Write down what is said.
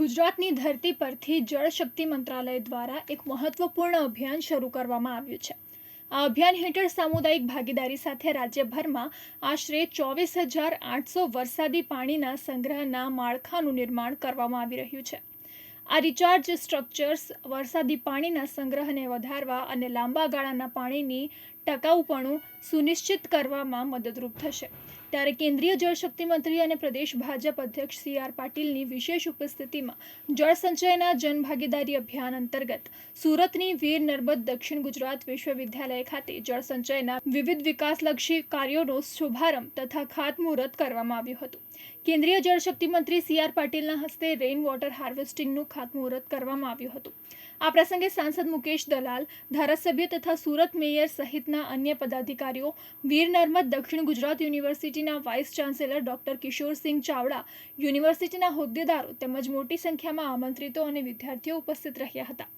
ગુજરાતની ધરતી પરથી જળશક્તિ મંત્રાલય દ્વારા એક મહત્વપૂર્ણ અભિયાન શરૂ કરવામાં આવ્યું છે. આ અભિયાન હેઠળ સામુદાયિક ભાગીદારી સાથે રાજ્યભરમાં આશરે ચોવીસ હજાર આઠસો વરસાદી પાણીના સંગ્રહના માળખાનું નિર્માણ કરવામાં આવી રહ્યું છે. આ રિચાર્જ સ્ટ્રક્ચર્સ વરસાદી પાણીના સંગ્રહને વધારવા અને લાંબા ગાળાના પાણીની ટકાઉપણું સુનિશ્ચિત કરવામાં મદદરૂપ થશે. ત્યારે કેન્દ્રીય જળશક્તિ મંત્રી અને પ્રદેશ ભાજપ અધ્યક્ષ સી આર પાટીલની વિશેષ ઉપસ્થિતિમાં જળ સંચયના જનભાગીદારી અભિયાન અંતર્ગત સુરતની વીર નર્મદ દક્ષિણ ગુજરાત વિશ્વવિદ્યાલય ખાતે જળ વિવિધ વિકાસલક્ષી કાર્યોનો શુભારંભ તથા ખાતમુહૂર્ત કરવામાં આવ્યું હતું. કેન્દ્રીય જળશક્તિ મંત્રી સી આર પાટીલના હસ્તે રેઇન વોટર હાર્વેસ્ટિંગનું ખાતમુહૂર્ત કરવામાં આવ્યું હતું. આ પ્રસંગે સાંસદ મુકેશ દલાલ, ધારાસભ્ય તથા સુરત મેયર સહિતના અન્ય પદાધિકારીઓ, વીર નર્મદ દક્ષિણ ગુજરાત યુનિવર્સિટીના vice chancellor doctor Kishorsinh Chavda યુનિવર્સિટીના હોદ્દેદારો તેમજ મોટી સંખ્યામાં આમંત્રિતો અને વિદ્યાર્થીઓ ઉપસ્થિત રહ્યા હતા.